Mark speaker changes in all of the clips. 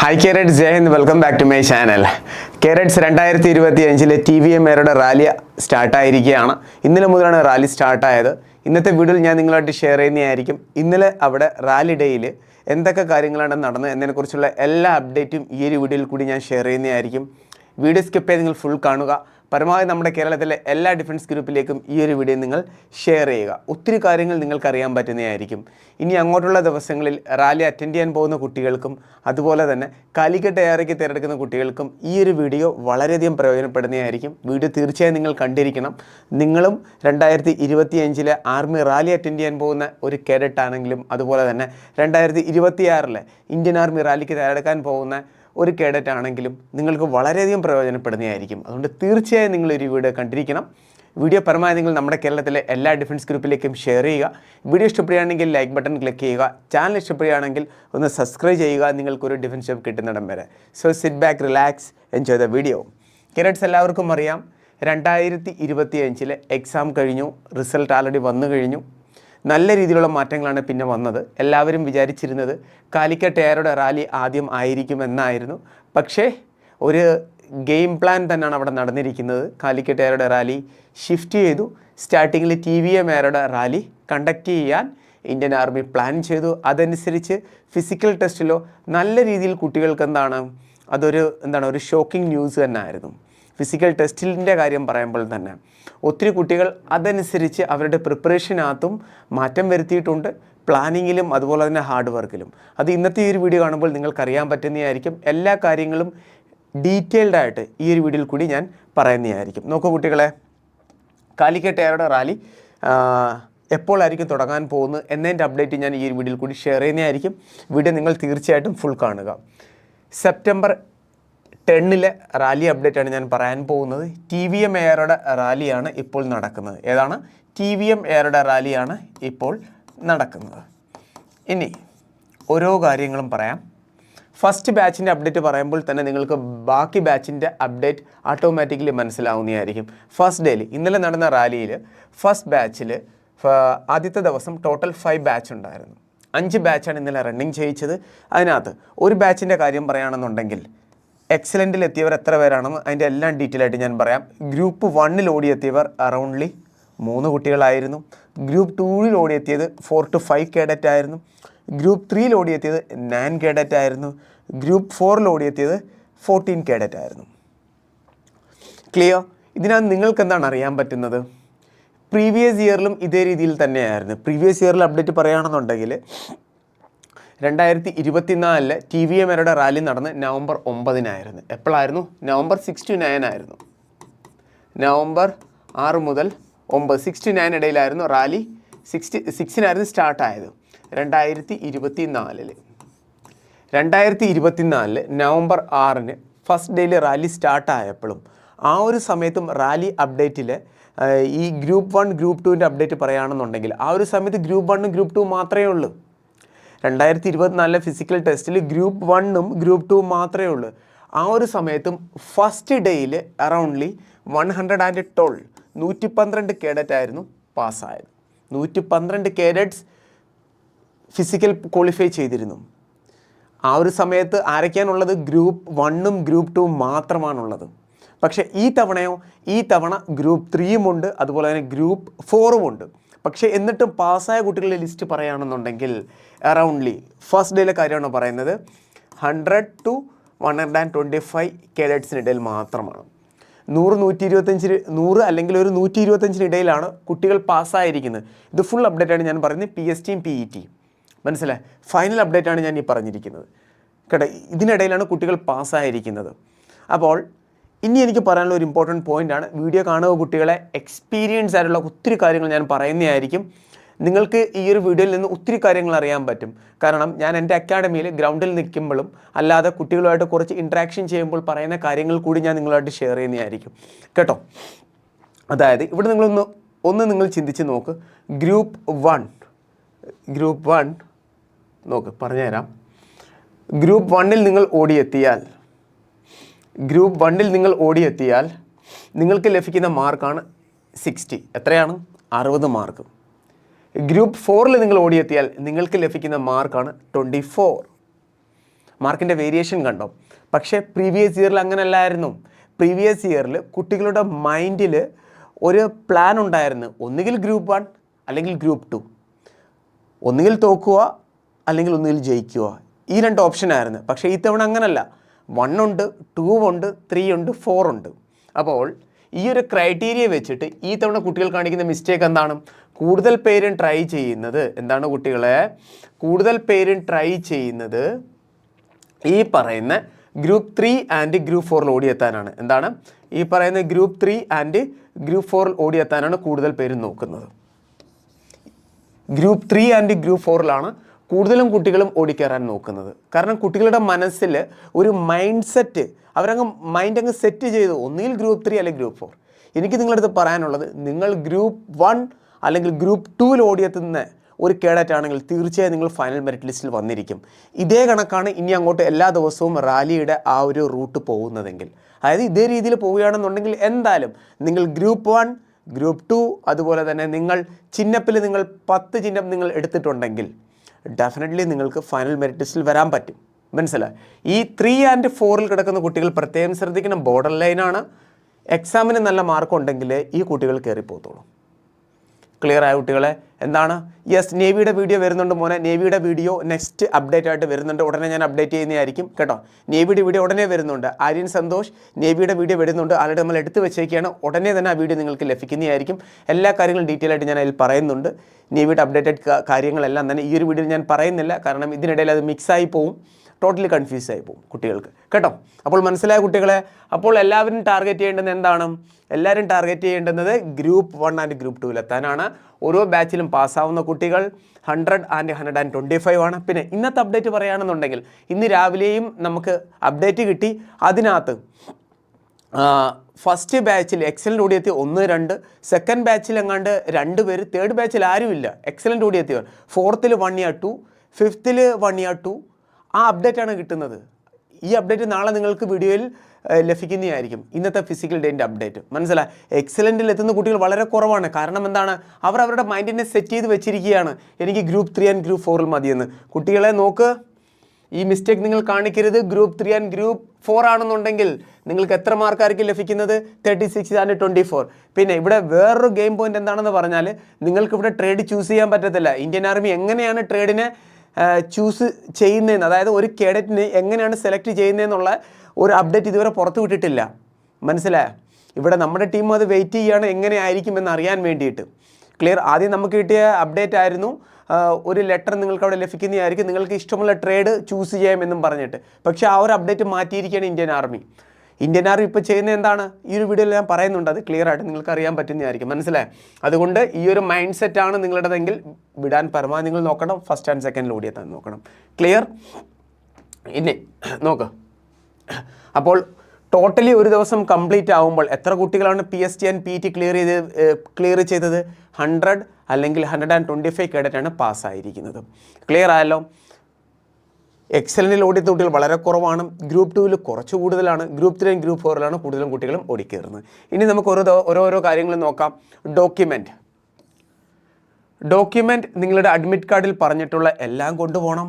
Speaker 1: Hi cadet Jai Hind welcome back to my channel cadets രണ്ടായിരത്തി ഇരുപത്തി അഞ്ചിലെ T V M എയുടെ rally സ്റ്റാർട്ടായിരിക്കുകയാണ് ഇന്നലെ മുതലാണ് റാലി സ്റ്റാർട്ടായത് ഇന്നത്തെ വീഡിയോയിൽ ഞാൻ നിങ്ങളായിട്ട് ഷെയർ ചെയ്യുന്നതായിരിക്കും. ഇന്നലെ അവിടെ റാലി ഡേയിൽ എന്തൊക്കെ കാര്യങ്ങളാണ് നടന്നത് എന്നതിനെക്കുറിച്ചുള്ള എല്ലാ അപ്ഡേറ്റും ഈ ഒരു വീഡിയോയിൽ കൂടി ഞാൻ ഷെയർ ചെയ്യുന്നതായിരിക്കും. വീഡിയോ സ്കിപ്പ് ചെയ്ത് നിങ്ങൾ ഫുൾ കാണുക. പരമാവധി നമ്മുടെ കേരളത്തിലെ എല്ലാ ഡിഫൻസ് ഗ്രൂപ്പിലേക്കും ഈ ഒരു വീഡിയോ നിങ്ങൾ ഷെയർ ചെയ്യുക. ഒത്തിരി കാര്യങ്ങൾ നിങ്ങൾക്ക് അറിയാൻ പറ്റുന്നതായിരിക്കും. ഇനി അങ്ങോട്ടുള്ള ദിവസങ്ങളിൽ റാലി അറ്റൻഡ് ചെയ്യാൻ പോകുന്ന കുട്ടികൾക്കും അതുപോലെ തന്നെ കാലിക്കറ്റ് എയറയ്ക്ക് തിരഞ്ഞെടുക്കുന്ന കുട്ടികൾക്കും ഈ ഒരു വീഡിയോ വളരെയധികം പ്രയോജനപ്പെടുന്നതായിരിക്കും. വീഡിയോ തീർച്ചയായും നിങ്ങൾ കണ്ടിരിക്കണം. നിങ്ങളും രണ്ടായിരത്തി ഇരുപത്തി അഞ്ചിലെ ആർമി റാലി അറ്റൻഡ് ചെയ്യാൻ പോകുന്ന ഒരു കേഡറ്റ് ആണെങ്കിലും അതുപോലെ തന്നെ രണ്ടായിരത്തി ഇരുപത്തിയാറിലെ ഇന്ത്യൻ ആർമി റാലിക്ക് തയ്യാറെടുക്കാൻ പോകുന്ന ഒരു കേഡറ്റ് ആണെങ്കിലും നിങ്ങൾക്ക് വളരെയധികം പ്രയോജനപ്പെടുന്നതായിരിക്കും. അതുകൊണ്ട് തീർച്ചയായും നിങ്ങൾ ഒരു വീഡിയോ കണ്ടിരിക്കണം. വീഡിയോ പരമാവധി നിങ്ങൾ നമ്മുടെ കേരളത്തിലെ എല്ലാ ഡിഫൻസ് ഗ്രൂപ്പിലേക്കും ഷെയർ ചെയ്യുക. വീഡിയോ ഇഷ്ടപ്പെടുകയാണെങ്കിൽ ലൈക്ക് ബട്ടൺ ക്ലിക്ക് ചെയ്യുക. ചാനൽ ഇഷ്ടപ്പെടുകയാണെങ്കിൽ ഒന്ന് സബ്സ്ക്രൈബ് ചെയ്യുക. നിങ്ങൾക്കൊരു ഡിഫൻസ് ജോബ് കിട്ടുന്നിടം വരെ. So sit back relax enjoy the video cadets എല്ലാവർക്കും അറിയാം. രണ്ടായിരത്തി ഇരുപത്തി അഞ്ചിലെ എക്സാം കഴിഞ്ഞു. റിസൾട്ട് ആൾറെഡി വന്നു കഴിഞ്ഞു. നല്ല രീതിയിലുള്ള മാറ്റങ്ങളാണ് പിന്നെ വന്നത്. എല്ലാവരും വിചാരിച്ചിരുന്നത് കാലിക്കറ്റ് എയറുടെ റാലി ആദ്യം ആയിരിക്കും എന്നായിരുന്നു. പക്ഷേ ഒരു ഗെയിം പ്ലാൻ തന്നെയാണ് അവിടെ നടന്നിരിക്കുന്നത്. കാലിക്കറ്റ് എയറുടെ റാലി ഷിഫ്റ്റ് ചെയ്തു. സ്റ്റാർട്ടിങ്ങിൽ ടി വി എം എയറുടെ റാലി കണ്ടക്ട് ചെയ്യാൻ ഇന്ത്യൻ ആർമി പ്ലാൻ ചെയ്തു. അതനുസരിച്ച് ഫിസിക്കൽ ടെസ്റ്റിലോ നല്ല രീതിയിൽ കുട്ടികൾക്ക് എന്താണ് അതൊരു എന്താണ് ഒരു ഷോക്കിംഗ് ന്യൂസ് തന്നെ ആയിരുന്നു ഫിസിക്കൽ ടെസ്റ്റിന്റെ കാര്യം പറയുമ്പോൾ തന്നെ ഒത്തിരി കുട്ടികൾ അതനുസരിച്ച് അവരുടെ പ്രിപ്പറേഷനകത്തും മാറ്റം വരുത്തിയിട്ടുണ്ട്. പ്ലാനിങ്ങിലും അതുപോലെ തന്നെ ഹാർഡ് വർക്കിലും അത് ഇന്നത്തെ ഈ ഒരു വീഡിയോ കാണുമ്പോൾ നിങ്ങൾക്കറിയാൻ പറ്റുന്നതായിരിക്കും. എല്ലാ കാര്യങ്ങളും ഡീറ്റെയിൽഡ് ആയിട്ട് ഈ ഒരു വീഡിയോയിൽ കൂടി ഞാൻ പറയുന്നതായിരിക്കും. നോക്കൂ കുട്ടികളെ കാലിക്കറ്റ് എയറുടെ റാലി എപ്പോഴായിരിക്കും തുടങ്ങാൻ പോകുന്നത് എന്നതിന്റെ അപ്ഡേറ്റ് ഞാൻ ഈ ഒരു വീഡിയോയിൽ കൂടി ഷെയർ ചെയ്യുന്നതായിരിക്കും. വീഡിയോ നിങ്ങൾ തീർച്ചയായിട്ടും ഫുൾ കാണുക. സെപ്റ്റംബർ ടെന്നിലെ റാലി അപ്ഡേറ്റ് ആണ് ഞാൻ പറയാൻ പോകുന്നത്. ടി വി എം എയറുടെ റാലിയാണ് ഇപ്പോൾ നടക്കുന്നത്. ഏതാണ്? ടി വി എം എയറുടെ റാലിയാണ് ഇപ്പോൾ നടക്കുന്നത്. ഇനി ഓരോ കാര്യങ്ങളും പറയാം. ഫസ്റ്റ് ബാച്ചിന്റെ അപ്ഡേറ്റ് പറയുമ്പോൾ തന്നെ നിങ്ങൾക്ക് ബാക്കി ബാച്ചിന്റെ അപ്ഡേറ്റ് ഓട്ടോമാറ്റിക്കലി മനസ്സിലാവുന്നതായിരിക്കും. ഫസ്റ്റ് ഡേയിൽ ഇന്നലെ നടന്ന റാലിയിൽ ഫസ്റ്റ് ബാച്ചിൽ ആദ്യത്തെ ദിവസം ടോട്ടൽ ഫൈവ് ബാച്ച് ഉണ്ടായിരുന്നു. അഞ്ച് ബാച്ചാണ് ഇന്നലെ റണ്ണിങ് ചെയ്യിച്ചത്. അതിനകത്ത് ഒരു ബാച്ചിന്റെ കാര്യം പറയുകയാണെന്നുണ്ടെങ്കിൽ എക്സലന്റിൽ എത്തിയവർ എത്ര പേരാണെന്ന് അതിന്റെ എല്ലാം ഡീറ്റെയിൽ ആയിട്ട് ഞാൻ പറയാം. ഗ്രൂപ്പ് വണ്ണിൽ ഓടിയെത്തിയവർ അറൗണ്ട്ലി മൂന്ന് കുട്ടികളായിരുന്നു. ഗ്രൂപ്പ് ടൂവിൽ ഓടിയെത്തിയത് ഫോർ ടു ഫൈവ് കേഡറ്റ് ആയിരുന്നു. ഗ്രൂപ്പ് ത്രീയിൽ ഓടിയെത്തിയത് നയൻ കേഡറ്റ് ആയിരുന്നു. ഗ്രൂപ്പ് ഫോറിൽ ഓടിയെത്തിയത് ഫോർട്ടീൻ കേഡറ്റ് ആയിരുന്നു. ക്ലിയർ ഇതിനകത്ത് നിങ്ങൾക്ക് എന്താണ് അറിയാൻ പറ്റുന്നത്? പ്രീവിയസ് ഇയറിലും ഇതേ രീതിയിൽ തന്നെയായിരുന്നു. പ്രീവിയസ് ഇയറിൽ അപ്ഡേറ്റ് പറയുകയാണെന്നുണ്ടെങ്കിൽ രണ്ടായിരത്തി ഇരുപത്തിനാലിൽ ടി വി എം എരുടെ റാലി നടന്ന് നവംബർ ഒമ്പതിനായിരുന്നു. എപ്പോഴായിരുന്നു നവംബർ സിക്സ് ടു നയൻ ആയിരുന്നു നവംബർ ആറ് മുതൽ ഒമ്പത് സിക്സ് ടു നയൻ ഇടയിലായിരുന്നു റാലി. സിക്സ്റ്റി സിക്സിനായിരുന്നു സ്റ്റാർട്ടായത്. രണ്ടായിരത്തി ഇരുപത്തി നാലിൽ രണ്ടായിരത്തി ഇരുപത്തിനാലിൽ നവംബർ ആറിന് ഫസ്റ്റ് ഡേയിൽ റാലി സ്റ്റാർട്ടായപ്പോഴും ആ ഒരു സമയത്തും റാലി അപ്ഡേറ്റിൽ ഈ ഗ്രൂപ്പ് വൺ ഗ്രൂപ്പ് ടുവിന്റെ അപ്ഡേറ്റ് പറയുകയാണെന്നുണ്ടെങ്കിൽ ആ ഒരു സമയത്ത് ഗ്രൂപ്പ് വണ്ണും ഗ്രൂപ്പ് ടു മാത്രമേ ഉള്ളൂ. രണ്ടായിരത്തി ഇരുപത്തിനാലിലെ ഫിസിക്കൽ ടെസ്റ്റിൽ ഗ്രൂപ്പ് വണ്ണും ഗ്രൂപ്പ് ടു മാത്രമേ ഉള്ളൂ. ആ ഒരു സമയത്തും ഫസ്റ്റ് ഡേയിൽ aroundly one hundred and twelve നൂറ്റി പന്ത്രണ്ട് കേഡറ്റ് ആയിരുന്നു പാസ്സായത് നൂറ്റി പന്ത്രണ്ട് കേഡറ്റ്സ് ഫിസിക്കൽ ക്വാളിഫൈ ചെയ്തിരുന്നു. ആ ഒരു സമയത്ത് ആരൊക്കെയാണുള്ളത്? ഗ്രൂപ്പ് വണ്ണും ഗ്രൂപ്പ് ടൂവും മാത്രമാണുള്ളത്. പക്ഷേ ഈ തവണയോ ഈ തവണ ഗ്രൂപ്പ് ത്രീയും ഉണ്ട് അതുപോലെ തന്നെ ഗ്രൂപ്പ് ഫോറും ഉണ്ട്. പക്ഷേ എന്നിട്ടും പാസ്സായ കുട്ടികളുടെ ലിസ്റ്റ് പറയുകയാണെന്നുണ്ടെങ്കിൽ അറൗണ്ട്ലി ഫസ്റ്റ് ഡേയിലെ കാര്യമാണ് പറയുന്നത്. Hundred two one hundred and twenty five കേഡറ്റ്സിനിടയിൽ മാത്രമാണ്. നൂറ് നൂറ്റി ഇരുപത്തഞ്ചിന് നൂറ് അല്ലെങ്കിൽ ഒരു നൂറ്റി ഇരുപത്തഞ്ചിന് ഇടയിലാണ് കുട്ടികൾ പാസ്സായിരിക്കുന്നത്. ഇത് ഫുൾ അപ്ഡേറ്റ് ആണ് ഞാൻ പറയുന്നത്. പി എസ് ടിയും പി ഇ ടിയും മനസ്സിലായി ഫൈനൽ അപ്ഡേറ്റ് ആണ് ഞാൻ ഈ പറഞ്ഞിരിക്കുന്നത്. കേട്ടോ ഇതിനിടയിലാണ് കുട്ടികൾ പാസ്സായിരിക്കുന്നത്. അപ്പോൾ ഇനി എനിക്ക് പറയാനുള്ള ഒരു ഇമ്പോർട്ടന്റ് ആണ്. വീഡിയോ കാണുക കുട്ടികളെ എക്സ്പീരിയൻസ് ആയിട്ടുള്ള ഒത്തിരി കാര്യങ്ങൾ ഞാൻ പറയുന്നതായിരിക്കും. നിങ്ങൾക്ക് ഈ ഒരു വീഡിയോയിൽ നിന്ന് ഒത്തിരി കാര്യങ്ങൾ അറിയാൻ പറ്റും. കാരണം ഞാൻ എന്റെ അക്കാഡമിയിൽ ഗ്രൗണ്ടിൽ നിൽക്കുമ്പോഴും അല്ലാതെ കുട്ടികളുമായിട്ട് കുറച്ച് ഇൻട്രാക്ഷൻ ചെയ്യുമ്പോൾ പറയുന്ന കാര്യങ്ങൾ കൂടി ഞാൻ നിങ്ങളുമായിട്ട് ഷെയർ ചെയ്യുന്നതായിരിക്കും. കേട്ടോ? അതായത് ഇവിടെ നിങ്ങളൊന്ന് ഒന്ന് നിങ്ങൾ ചിന്തിച്ച് നോക്ക്. ഗ്രൂപ്പ് വൺ ഗ്രൂപ്പ് വൺ നോക്ക് പറഞ്ഞുതരാം. ഗ്രൂപ്പ് വണ്ണിൽ നിങ്ങൾ ഓടിയെത്തിയാൽ ഗ്രൂപ്പ് വണ്ണിൽ നിങ്ങൾ ഓടിയെത്തിയാൽ നിങ്ങൾക്ക് ലഭിക്കുന്ന മാർക്കാണ് സിക്സ്റ്റി. എത്രയാണ്? അറുപത് മാർക്ക്. ഗ്രൂപ്പ് ഫോറിൽ നിങ്ങൾ ഓടിയെത്തിയാൽ നിങ്ങൾക്ക് ലഭിക്കുന്ന മാർക്കാണ് ട്വന്റി ഫോർ. മാർക്കിന്റെ വേരിയേഷൻ കണ്ടോ? പക്ഷേ പ്രീവിയസ് ഇയറിൽ അങ്ങനെയല്ലായിരുന്നു പ്രീവിയസ് ഇയറിൽ കുട്ടികളുടെ മൈൻഡിൽ ഒരു പ്ലാൻ ഉണ്ടായിരുന്നു. ഒന്നുകിൽ ഗ്രൂപ്പ് വൺ അല്ലെങ്കിൽ ഗ്രൂപ്പ് ടു. ഒന്നുകിൽ തോക്കുക അല്ലെങ്കിൽ ഒന്നുകിൽ ജയിക്കുക. ഈ രണ്ട് ഓപ്ഷനായിരുന്നു. പക്ഷേ ഈ തവണ അങ്ങനല്ല. വൺ ഉണ്ട് ടു ഉണ്ട് ത്രീ ഉണ്ട് ഫോർ ഉണ്ട്. അപ്പോൾ ഈ ഒരു ക്രൈറ്റീരിയ വെച്ചിട്ട് ഈ തവണ കുട്ടികൾ കാണിക്കുന്ന മിസ്റ്റേക്ക് എന്താണ്? കൂടുതൽ പേരും ട്രൈ ചെയ്യുന്നത് എന്താണ് കുട്ടികളെ? കൂടുതൽ പേരും ട്രൈ ചെയ്യുന്നത് ഈ പറയുന്ന ഗ്രൂപ്പ് ത്രീ ആൻഡ് ഗ്രൂപ്പ് ഫോറിൽ ഓടിയെത്താനാണ്. എന്താണ്? ഈ പറയുന്ന ഗ്രൂപ്പ് ത്രീ ആൻഡ് ഗ്രൂപ്പ് ഫോറിൽ ഓടിയെത്താനാണ് കൂടുതൽ പേരും നോക്കുന്നത്. ഗ്രൂപ്പ് ത്രീ ആൻഡ് ഗ്രൂപ്പ് ഫോറിലാണ് കൂടുതലും കുട്ടികളും ഓടിക്കയറാൻ നോക്കുന്നത്. കാരണം കുട്ടികളുടെ മനസ്സിൽ ഒരു മൈൻഡ് സെറ്റ് അവരങ്ങ് മൈൻഡ് അങ്ങ് സെറ്റ് ചെയ്ത് ഒന്നുകിൽ ഗ്രൂപ്പ് ത്രീ അല്ലെങ്കിൽ ഗ്രൂപ്പ് ഫോർ എനിക്ക് നിങ്ങളടുത്ത് പറയാനുള്ളത് നിങ്ങൾ ഗ്രൂപ്പ് വൺ അല്ലെങ്കിൽ ഗ്രൂപ്പ് ടൂവിൽ ഓടിയെത്തുന്ന ഒരു കേഡറ്റ് ആണെങ്കിൽ തീർച്ചയായും നിങ്ങൾ ഫൈനൽ മെറിറ്റ് ലിസ്റ്റിൽ വന്നിരിക്കും. ഇതേ കണക്കാണ് ഇനി അങ്ങോട്ട് എല്ലാ ദിവസവും റാലിയുടെ ആ ഒരു റൂട്ട് പോകുന്നതെങ്കിൽ. അതായത് ഇതേ രീതിയിൽ പോവുകയാണെന്നുണ്ടെങ്കിൽ എന്തായാലും നിങ്ങൾ ഗ്രൂപ്പ് വൺ ഗ്രൂപ്പ് ടു അതുപോലെ തന്നെ നിങ്ങൾ ചിഹ്നപ്പിൽ നിങ്ങൾ പത്ത് ചിഹ്നം നിങ്ങൾ എടുത്തിട്ടുണ്ടെങ്കിൽ ഡെഫിനറ്റ്ലി നിങ്ങൾക്ക് ഫൈനൽ മെറിറ്റ് ലിസ്റ്റിൽ വരാൻ പറ്റും. മനസ്സിലായി? ഈ ത്രീ ആൻഡ് ഫോറിൽ കിടക്കുന്ന കുട്ടികൾ പ്രത്യേകം ശ്രദ്ധിക്കണം. ബോർഡർ ലൈനാണ് എക്സാമിന് നല്ല മാർക്ക് ഉണ്ടെങ്കിൽ ഈ കുട്ടികൾ കയറിപ്പോത്തോളൂ ക്ലിയർ ആയ കുട്ടികളെ? എന്താണ്? യെസ് നേവിയുടെ വീഡിയോ വരുന്നുണ്ട് മോനെ. നേവിയുടെ വീഡിയോ നെക്സ്റ്റ് അപ്ഡേറ്റ് ആയിട്ട് വരുന്നുണ്ട്. ഉടനെ ഞാൻ അപ്ഡേറ്റ് ചെയ്യുന്നതായിരിക്കും കേട്ടോ? നേവിയുടെ വീഡിയോ ഉടനെ വരുന്നുണ്ട്. ആര്യൻ സന്തോഷ് നേവിയുടെ വീഡിയോ വരുന്നുണ്ട്. ആൾറെഡി നമ്മൾ എടുത്തു വെച്ചേക്കാണ്. ഉടനെ തന്നെ ആ വീഡിയോ നിങ്ങൾക്ക് ലഭിക്കുന്നതായിരിക്കും. എല്ലാ കാര്യങ്ങളും ഡീറ്റെയിൽ ആയിട്ട് ഞാൻ അതിൽ പറയുന്നുണ്ട്. നേവിയുടെ അപ്ഡേറ്റഡ് കാര്യങ്ങളെല്ലാം തന്നെ ഈ ഒരു വീഡിയോയിൽ ഞാൻ പറയുന്നില്ല. കാരണം ഇതിനിടയിൽ അത് മിക്സായി പോവും. ടോട്ടലി കൺഫ്യൂസ് ആയി പോകും കുട്ടികൾക്ക്. കേട്ടോ? അപ്പോൾ മനസ്സിലായ കുട്ടികളെ? അപ്പോൾ എല്ലാവരും ടാർഗറ്റ് ചെയ്യേണ്ടത് എന്താണ്? എല്ലാവരും ടാർഗറ്റ് ചെയ്യേണ്ടുന്നത് ഗ്രൂപ്പ് വൺ ആൻഡ് ഗ്രൂപ്പ് ടുവിൽ എത്താനാണ്. ഓരോ ബാച്ചിലും പാസ്സാവുന്ന കുട്ടികൾ hundred and hundred and twenty five ആണ്. പിന്നെ ഇന്നത്തെ അപ്ഡേറ്റ് പറയുകയാണെന്നുണ്ടെങ്കിൽ ഇന്ന് രാവിലെയും നമുക്ക് അപ്ഡേറ്റ് കിട്ടി. അതിനകത്ത് ഫസ്റ്റ് ബാച്ചിൽ എക്സലന്റ് ഓടിയെത്തി ഒന്ന് രണ്ട്. സെക്കൻഡ് ബാച്ചിൽ എങ്ങാണ്ട് രണ്ട് പേര്. തേർഡ് ബാച്ചിൽ ആരുമില്ല. എക്സലന്റ് ഓടിയെത്തിയവർ ഫോർത്തിൽ വൺ ഇയർ ടു ഫിഫ്ത്തിൽ വൺ ഇയർ ടു ആ അപ്ഡേറ്റാണ് കിട്ടുന്നത്. ഈ അപ്ഡേറ്റ് നാളെ നിങ്ങൾക്ക് വീഡിയോയിൽ ലഭിക്കുന്നതായിരിക്കും. ഇന്നത്തെ ഫിസിക്കൽ ഡേന്റെ അപ്ഡേറ്റ് മനസ്സിലായി എക്സലന്റിൽ എത്തുന്ന കുട്ടികൾ വളരെ കുറവാണ്. കാരണം എന്താണ്? അവർ അവരുടെ മൈൻഡിനെ സെറ്റ് ചെയ്ത് വെച്ചിരിക്കുകയാണ്. എനിക്ക് ഗ്രൂപ്പ് ത്രീ ആൻഡ് ഗ്രൂപ്പ് ഫോറിൽ മതിയെന്ന്. കുട്ടികളെ നോക്ക്. ഈ മിസ്റ്റേക്ക് നിങ്ങൾ കാണിക്കരുത്. Group three and group four ആണെന്നുണ്ടെങ്കിൽ നിങ്ങൾക്ക് എത്ര മാർക്കായിരിക്കും ലഭിക്കുന്നത്? Thirty six and twenty four പിന്നെ ഇവിടെ വേറൊരു ഗെയിം പോയിന്റ് എന്താണെന്ന് പറഞ്ഞാൽ നിങ്ങൾക്ക് ഇവിടെ ട്രേഡ് ചൂസ് ചെയ്യാൻ പറ്റത്തില്ല. ഇന്ത്യൻ ആർമി എങ്ങനെയാണ് ട്രേഡിനെ ചൂസ് ചെയ്യുന്നതെന്ന്. അതായത് ഒരു കേഡറ്റിനെ എങ്ങനെയാണ് സെലക്ട് ചെയ്യുന്നതെന്നുള്ള ഒരു അപ്ഡേറ്റ് ഇതുവരെ പുറത്തു വിട്ടിട്ടില്ല. മനസ്സിലായോ? ഇവിടെ നമ്മുടെ ടീം അത് വെയിറ്റ് ചെയ്യുകയാണ് എങ്ങനെയായിരിക്കും എന്ന് അറിയാൻ വേണ്ടിയിട്ട്. ക്ലിയർ ആദ്യം നമുക്ക് കിട്ടിയ അപ്ഡേറ്റ് ആയിരുന്നു. ഒരു ലെറ്റർ നിങ്ങൾക്ക് അവിടെ ലഭിക്കുന്നതായിരിക്കും. നിങ്ങൾക്ക് ഇഷ്ടമുള്ള ട്രേഡ് ചൂസ് ചെയ്യാമെന്നും പറഞ്ഞിട്ട്. പക്ഷേ ആ ഒരു അപ്ഡേറ്റ് മാറ്റിയിരിക്കുകയാണ് ഇന്ത്യൻ ആർമി ഇന്ത്യൻ ആർമി ഇപ്പോൾ ചെയ്യുന്നത് എന്താണ്? ഈ ഒരു വീഡിയോയിൽ ഞാൻ പറയുന്നുണ്ട്. അത് ക്ലിയർ ആയിട്ട് നിങ്ങൾക്ക് അറിയാൻ പറ്റുന്നതായിരിക്കും. മനസ്സിലായി? അതുകൊണ്ട് ഈ ഒരു മൈൻഡ് സെറ്റാണ് നിങ്ങളുടേതെങ്കിൽ വിടാൻ പരമാവധി നിങ്ങൾ നോക്കണം. ഫസ്റ്റ് ആൻഡ് സെക്കൻഡിൽ ഓടിയെത്താൻ നോക്കണം. ക്ലിയർ ഇനി നോക്ക്. അപ്പോൾ ടോട്ടലി ഒരു ദിവസം കംപ്ലീറ്റ് ആകുമ്പോൾ എത്ര കുട്ടികളാണ് P S T and P T clear ചെയ്ത് ക്ലിയർ ചെയ്തത്? ഹൺഡ്രഡ് അല്ലെങ്കിൽ ഹൺഡ്രഡ് ആൻഡ് ട്വന്റി ഫൈവ് കേഡറ്റാണ് പാസ്സായിരിക്കുന്നത്. ക്ലിയർ ആയല്ലോ? എക്സലന്റിൽ ഓടിയ കുട്ടികൾ വളരെ കുറവാണ്. ഗ്രൂപ്പ് ടുവിൽ കുറച്ച് കൂടുതലാണ്. ഗ്രൂപ്പ് ത്രീ ആൻഡ് ഗ്രൂപ്പ് ഫോറിലാണ് കൂടുതലും കുട്ടികളും ഓടിക്കയറുന്നത് ഇനി നമുക്ക് ഓരോ ഓരോരോ കാര്യങ്ങൾ നോക്കാം. ഡോക്യുമെന്റ് ഡോക്യുമെന്റ് നിങ്ങളുടെ അഡ്മിറ്റ് കാർഡിൽ പറഞ്ഞിട്ടുള്ള എല്ലാം കൊണ്ടുപോകണം.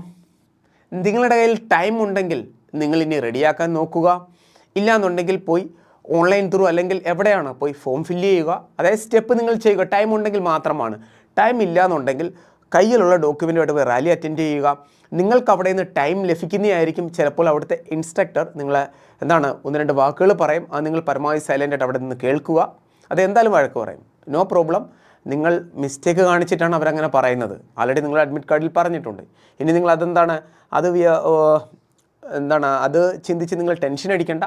Speaker 1: നിങ്ങളുടെ കയ്യിൽ ടൈം ഉണ്ടെങ്കിൽ നിങ്ങൾ ഇനി റെഡിയാക്കാൻ നോക്കുക. ഇല്ലാന്നുണ്ടെങ്കിൽ പോയി ഓൺലൈൻ ത്രൂ അല്ലെങ്കിൽ എവിടെയാണ് പോയി ഫോം ഫില്ല് ചെയ്യുക. അതായത് സ്റ്റെപ്പ് നിങ്ങൾ ചെയ്യുക. ടൈം ഉണ്ടെങ്കിൽ മാത്രമാണ്. ടൈം ഇല്ലാന്നുണ്ടെങ്കിൽ കയ്യിലുള്ള ഡോക്യുമെന്റുമായിട്ട് പോയി റാലി അറ്റൻഡ് ചെയ്യുക. നിങ്ങൾക്ക് അവിടെ നിന്ന് ടൈം ലഭിക്കുന്നതായിരിക്കും. ചിലപ്പോൾ അവിടുത്തെ ഇൻസ്ട്രക്ടർ നിങ്ങളെ എന്താണ് ഒന്ന് രണ്ട് വാക്കുകൾ പറയും. അത് നിങ്ങൾ പരമാവധി സൈലന്റായിട്ട് അവിടെ നിന്ന് കേൾക്കുക. അത് എന്തായാലും വഴക്ക് പറയും. നോ പ്രോബ്ലം നിങ്ങൾ മിസ്റ്റേക്ക് കാണിച്ചിട്ടാണ് അവരങ്ങനെ പറയുന്നത്. ആൾറെഡി നിങ്ങൾ അഡ്മിറ്റ് കാർഡിൽ പറഞ്ഞിട്ടുണ്ട്. ഇനി നിങ്ങൾ അതെന്താണ്? അത് എന്താണ് അത് ചിന്തിച്ച് നിങ്ങൾ ടെൻഷൻ അടിക്കേണ്ട.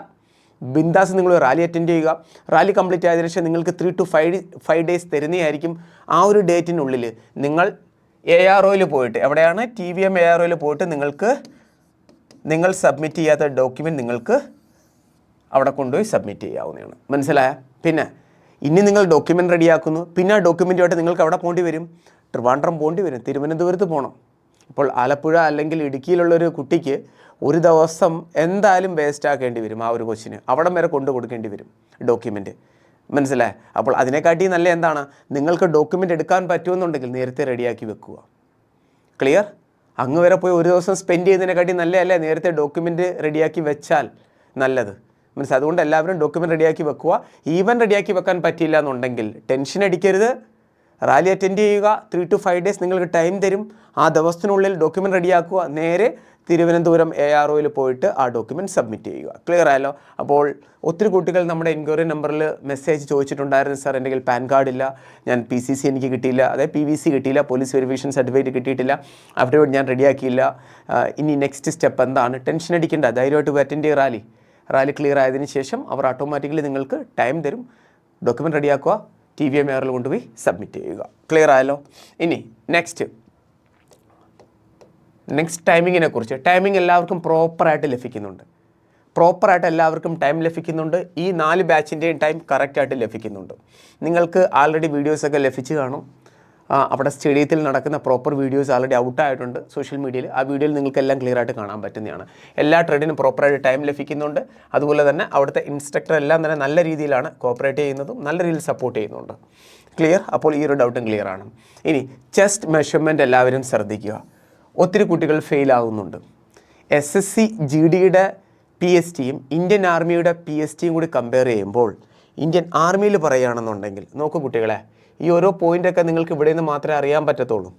Speaker 1: ബിന്ദാസ് നിങ്ങൾ റാലി അറ്റൻഡ് ചെയ്യുക. റാലി കംപ്ലീറ്റ് ആയതിനു ശേഷം നിങ്ങൾക്ക് three two five five days തരുന്നതായിരിക്കും ആ ഒരു ഡേറ്റിനുള്ളിൽ നിങ്ങൾ എ ആർ ഒയിൽ പോയിട്ട് എവിടെയാണ്? T V M A R ഒയിൽ പോയിട്ട് നിങ്ങൾക്ക് നിങ്ങൾ സബ്മിറ്റ് ചെയ്യാത്ത ഡോക്യുമെന്റ് നിങ്ങൾക്ക് അവിടെ കൊണ്ടുപോയി സബ്മിറ്റ് ചെയ്യാവുന്നതാണ്. മനസ്സിലായ? പിന്നെ ഇനി നിങ്ങൾ ഡോക്യുമെന്റ് റെഡിയാക്കുന്നു പിന്നെ ആ ഡോക്യുമെന്റുമായിട്ട് നിങ്ങൾക്ക് അവിടെ പോകേണ്ടി വരും. ട്രിവാൻഡ്രം പോകേണ്ടി വരും. തിരുവനന്തപുരത്ത് പോകണം ഇപ്പോൾ ആലപ്പുഴ അല്ലെങ്കിൽ ഇടുക്കിയിലുള്ളൊരു കുട്ടിക്ക് ഒരു ദിവസം എന്തായാലും വേസ്റ്റ് ആക്കേണ്ടി വരും ആ ഒരു കൊച്ചിന്. അവിടം വരെ കൊണ്ടു കൊടുക്കേണ്ടി വരും ഡോക്യുമെന്റ് മനസ്സിലായി? അപ്പോൾ അതിനെക്കാട്ടി നല്ല എന്താണ്? നിങ്ങൾക്ക് ഡോക്യുമെന്റ് എടുക്കാൻ പറ്റുമെന്നുണ്ടെങ്കിൽ നേരത്തെ റെഡിയാക്കി വെക്കുക. ക്ലിയർ അങ്ങ് വരെ പോയി ഒരു ദിവസം സ്പെൻഡ് ചെയ്യുന്നതിനെക്കാട്ടി നല്ലതല്ലേ നേരത്തെ ഡോക്യുമെന്റ് റെഡിയാക്കി വെച്ചാൽ നല്ലത്. മീൻസ് അതുകൊണ്ട് എല്ലാവരും ഡോക്യുമെന്റ് റെഡിയാക്കി വെക്കുക. ഈവൻ റെഡിയാക്കി വെക്കാൻ പറ്റിയില്ല എന്നുണ്ടെങ്കിൽ ടെൻഷൻ അടിക്കരുത്. റാലി അറ്റൻഡ് ചെയ്യുക. ത്രീ ടു ഫൈവ് ഡേയ്സ് നിങ്ങൾക്ക് ടൈം തരും. ആ ദിവസത്തിനുള്ളിൽ ഡോക്യുമെന്റ് റെഡിയാക്കുക നേരെ തിരുവനന്തപുരം എ ആർ ഒയിൽ പോയിട്ട് ആ ഡോക്യുമെന്റ് സബ്മിറ്റ് ചെയ്യുക. ക്ലിയർ ആയല്ലോ? അപ്പോൾ ഒത്തിരി കുട്ടികൾ നമ്മുടെ എൻക്വയറി നമ്പറിൽ മെസ്സേജ് ചോദിച്ചിട്ടുണ്ടായിരുന്നു. സാർ എന്റെ കയ്യിൽ പാൻ കാർഡ് ഇല്ല. ഞാൻ പി സി സി എനിക്ക് കിട്ടിയില്ല. അതായത് പി വി സി കിട്ടിയില്ല. പോലീസ് വെരിഫിക്കേഷൻ സർട്ടിഫിക്കറ്റ് കിട്ടിയിട്ടില്ല. അഫിഡവിറ്റ് ഞാൻ റെഡിയാക്കിയില്ല ഇനി നെക്സ്റ്റ് സ്റ്റെപ്പ് എന്താണ്? ടെൻഷൻ അടിക്കേണ്ട. ധൈര്യമായിട്ട് അറ്റൻഡ് ചെയ്യുക റാലി. റാലി ക്ലിയർ ആയതിനു ശേഷം അവർ ഓട്ടോമാറ്റിക്കലി നിങ്ങൾക്ക് ടൈം തരും. ഡോക്യുമെന്റ് റെഡിയാക്കുക ടി വി എം ആറിൽ കൊണ്ടുപോയി സബ്മിറ്റ് ചെയ്യുക. ക്ലിയർ ആയല്ലോ? ഇനി നെക്സ്റ്റ് നെക്സ്റ്റ് ടൈമിങ്ങിനെ കുറിച്ച്. ടൈമിംഗ് എല്ലാവർക്കും പ്രോപ്പറായിട്ട് ലഭിക്കുന്നുണ്ട്. പ്രോപ്പറായിട്ട് എല്ലാവർക്കും ടൈം ലഭിക്കുന്നുണ്ട്. ഈ നാല് ബാച്ചിന്റെയും ടൈം കറക്റ്റായിട്ട് ലഭിക്കുന്നുണ്ട്. നിങ്ങൾക്ക് ആൾറെഡി വീഡിയോസൊക്കെ ലഭിച്ചു കാണും. അവിടെ സ്റ്റേഡിയത്തിൽ നടക്കുന്ന പ്രോപ്പർ വീഡിയോസ് ആൾറെഡി ഔട്ടായിട്ടുണ്ട് സോഷ്യൽ മീഡിയയിൽ ആ വീഡിയോയിൽ നിങ്ങൾക്കെല്ലാം ക്ലിയർ ആയിട്ട് കാണാൻ പറ്റുന്നതാണ്. എല്ലാ ട്രേഡിനും പ്രോപ്പറായിട്ട് ടൈം ലഭിക്കുന്നുണ്ട്. അതുപോലെ തന്നെ അവിടുത്തെ ഇൻസ്ട്രക്ടർ എല്ലാം തന്നെ നല്ല രീതിയിലാണ് കോപ്പറേറ്റ് ചെയ്യുന്നതും നല്ല രീതിയിൽ സപ്പോർട്ട് ചെയ്യുന്നുണ്ട്. ക്ലിയർ അപ്പോൾ ഈ ഒരു ഡൗട്ടും ക്ലിയർ ആണ്. ഇനി ചെസ്റ്റ് മെഷർമെന്റ് എല്ലാവരും ശ്രദ്ധിക്കുക. ഒത്തിരി കുട്ടികൾ ഫെയിൽ ആകുന്നുണ്ട് എസ് എസ് സി ജി ഡിയുടെ പി എസ് ടിയും ഇന്ത്യൻ ആർമിയുടെ പി എസ് ടിയും കൂടി കമ്പയർ ചെയ്യുമ്പോൾ ഇന്ത്യൻ ആർമിയിൽ പറയുകയാണെന്നുണ്ടെങ്കിൽ നോക്കൂ കുട്ടികളെ ഈ ഓരോ പോയിന്റൊക്കെ നിങ്ങൾക്ക് ഇവിടെ നിന്ന് മാത്രമേ അറിയാൻ പറ്റത്തുള്ളൂ.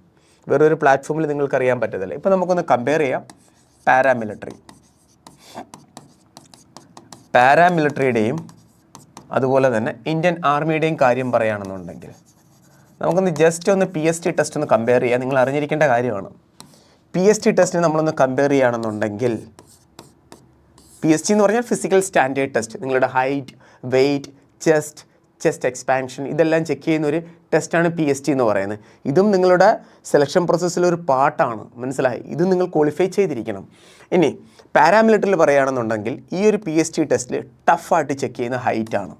Speaker 1: വേറൊരു പ്ലാറ്റ്ഫോമിൽ നിങ്ങൾക്ക് അറിയാൻ പറ്റത്തില്ല. ഇപ്പോൾ നമുക്കൊന്ന് കമ്പയർ ചെയ്യാം. പാരാമിലിറ്ററി പാരാമിലിറ്ററിയുടെയും അതുപോലെ തന്നെ ഇന്ത്യൻ ആർമിയുടെയും കാര്യം പറയുകയാണെന്നുണ്ടെങ്കിൽ നമുക്കൊന്ന് ജസ്റ്റ് ഒന്ന് പി എസ് ടി ടെസ്റ്റ് ഒന്ന് കമ്പയർ ചെയ്യാം. നിങ്ങൾ അറിഞ്ഞിരിക്കേണ്ട കാര്യമാണ്. പി എസ് ടി ടെസ്റ്റിന് നമ്മളൊന്ന് കമ്പയർ ചെയ്യുകയാണെന്നുണ്ടെങ്കിൽ പി എസ് ടി എന്ന് പറഞ്ഞാൽ ഫിസിക്കൽ സ്റ്റാൻഡേർഡ് ടെസ്റ്റ് നിങ്ങളുടെ height weight chest chest expansion ഇതെല്ലാം ചെക്ക് ചെയ്യുന്ന ഒരു ടെസ്റ്റാണ് പി എസ് ടി എന്ന് പറയുന്നത്. ഇതും നിങ്ങളുടെ സെലക്ഷൻ പ്രോസസ്സിലൊരു ഒരു പാർട്ടാണ് മനസ്സിലായി? ഇത് നിങ്ങൾ ക്വാളിഫൈ ചെയ്തിരിക്കണം. ഇനി പാരാമിലിറ്ററിൽ പറയുകയാണെന്നുണ്ടെങ്കിൽ ഈ ഒരു പി എസ് ടി ടെസ്റ്റിൽ ടഫായിട്ട് ചെക്ക് ചെയ്യുന്ന ഹൈറ്റ് ആണ്.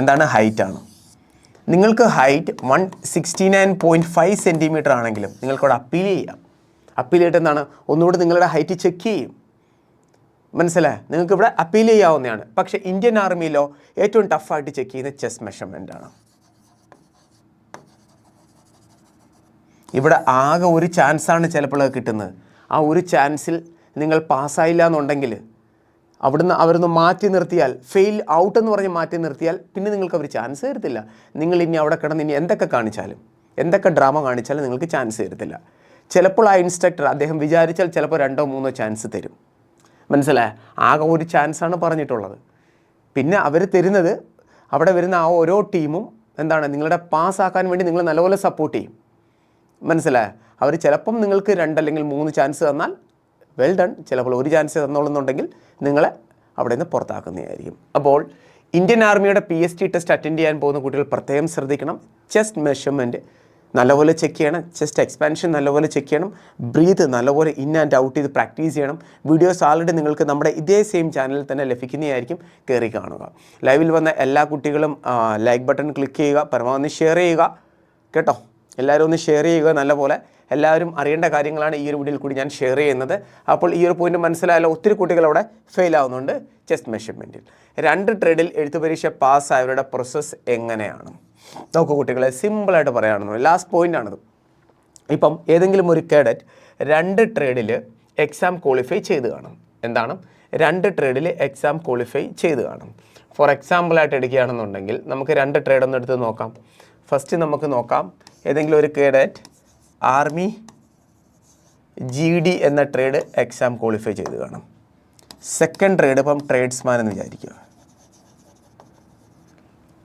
Speaker 1: എന്താണ് ഹൈറ്റ് ആണ്? നിങ്ങൾക്ക് height one sixty nine point five centimetre ആണെങ്കിലും നിങ്ങൾക്കവിടെ അപ്പീൽ ചെയ്യാം. അപ്പീൽ ചെയ്തിട്ട് എന്താണ്? ഒന്നുകൂടി നിങ്ങളുടെ ഹൈറ്റ് ചെക്ക് ചെയ്യും. മനസ്സിലായി? നിങ്ങൾക്ക് ഇവിടെ അപ്പീൽ ചെയ്യാവുന്നതാണ്. പക്ഷേ ഇന്ത്യൻ ആർമിയിലോ ഏറ്റവും ടഫായിട്ട് ചെക്ക് ചെയ്യുന്ന ചെസ് മെഷർമെന്റ് ആണ്. ഇവിടെ ആകെ ഒരു ചാൻസാണ് ചിലപ്പോൾ കിട്ടുന്നത്. ആ ഒരു ചാൻസിൽ നിങ്ങൾ പാസ്സായില്ല എന്നുണ്ടെങ്കിൽ അവിടുന്ന് അവരൊന്ന് മാറ്റി നിർത്തിയാൽ ഫെയിൽ ഔട്ട് എന്ന് പറഞ്ഞ് മാറ്റി നിർത്തിയാൽ പിന്നെ നിങ്ങൾക്ക് അവർ ചാൻസ് തരത്തില്ല. നിങ്ങൾ ഇനി അവിടെ കിടന്ന് ഇനി എന്തൊക്കെ കാണിച്ചാലും എന്തൊക്കെ ഡ്രാമ കാണിച്ചാലും നിങ്ങൾക്ക് ചാൻസ് തരത്തില്ല. ചിലപ്പോൾ ആ ഇൻസ്ട്രക്ടർ അദ്ദേഹം വിചാരിച്ചാൽ ചിലപ്പോൾ രണ്ടോ മൂന്നോ ചാൻസ് തരും. മനസ്സിലായ? ആകെ ഒരു ചാൻസാണ് പറഞ്ഞിട്ടുള്ളത്. പിന്നെ അവർ തരുന്നത് അവിടെ വരുന്ന ആ ഓരോ ടീമും എന്താണ്? നിങ്ങളുടെ പാസ്സാക്കാൻ വേണ്ടി നിങ്ങൾ നല്ലപോലെ സപ്പോർട്ട് ചെയ്യും. മനസ്സിലായ? അവർ ചിലപ്പം നിങ്ങൾക്ക് രണ്ടല്ലെങ്കിൽ മൂന്ന് ചാൻസ് തന്നാൽ വെൽ ഡൺ ചിലപ്പോൾ ഒരു ചാൻസ് തന്നോളുന്നുണ്ടെങ്കിൽ നിങ്ങളെ അവിടെ നിന്ന് പുറത്താക്കുന്നതായിരിക്കും. അപ്പോൾ ഇന്ത്യൻ ആർമിയുടെ P S T test attend ചെയ്യാൻ പോകുന്ന കുട്ടികൾ പ്രത്യേകം ശ്രദ്ധിക്കണം. ചെസ്റ്റ് മെഷർമെന്റ് നല്ലപോലെ ചെക്ക് ചെയ്യണം. ചെസ്റ്റ് എക്സ്പാൻഷൻ നല്ലപോലെ ചെക്ക് ചെയ്യണം. ബ്രീത്ത് നല്ലപോലെ ഇൻ ആൻഡ് ഔട്ട് ചെയ്ത് പ്രാക്ടീസ് ചെയ്യണം. വീഡിയോസ് ആൾറെഡി നിങ്ങൾക്ക് നമ്മുടെ ഇതേ സെയിം ചാനലിൽ തന്നെ ലഭിക്കുന്നതായിരിക്കും കയറി കാണുക. ലൈവിൽ വന്ന എല്ലാ കുട്ടികളും ലൈക്ക് ബട്ടൺ ക്ലിക്ക് ചെയ്യുക. പരമാവധി ഷെയർ ചെയ്യുക. കേട്ടോ? എല്ലാവരും ഒന്ന് ഷെയർ ചെയ്യുക നല്ലപോലെ. എല്ലാവരും അറിയേണ്ട കാര്യങ്ങളാണ് ഈ ഒരു വീഡിയോയിൽ കൂടി ഞാൻ ഷെയർ ചെയ്യുന്നത്. അപ്പോൾ ഈ ഒരു പോയിന്റ് മനസ്സിലായാലോ? ഒത്തിരി കുട്ടികൾ അവിടെ ഫെയിൽ ആവുന്നുണ്ട് ചെസ്റ്റ് മെഷർമെന്റിൽ രണ്ട് ട്രേഡിൽ എഴുത്തു പരീക്ഷ പാസ്സായവരുടെ പ്രോസസ്സ് എങ്ങനെയാണ്? നോക്കൂ കുട്ടികളെ സിമ്പിളായിട്ട് പറയുകയാണെന്ന് ലാസ്റ്റ് പോയിന്റാണിത് ഇപ്പം ഏതെങ്കിലും ഒരു കേഡറ്റ് രണ്ട് ട്രേഡിൽ എക്സാം ക്വാളിഫൈ ചെയ്ത് കാണും. എന്താണ്? രണ്ട് ട്രേഡിൽ എക്സാം ക്വാളിഫൈ ചെയ്ത് കാണും. ഫോർ എക്സാമ്പിളായിട്ട് എടുക്കുകയാണെന്നുണ്ടെങ്കിൽ നമുക്ക് രണ്ട് ട്രേഡ് ഒന്ന് എടുത്ത് നോക്കാം. ഫസ്റ്റ് നമുക്ക് നോക്കാം. ഏതെങ്കിലും ഒരു കേഡറ്റ് ആർമി ജി ഡി എന്ന ട്രേഡ് എക്സാം ക്വാളിഫൈ ചെയ്ത് കാണും. സെക്കൻഡ് ട്രേഡ് ഇപ്പം ട്രേഡ്സ്മാൻ എന്ന് വിചാരിക്കുക.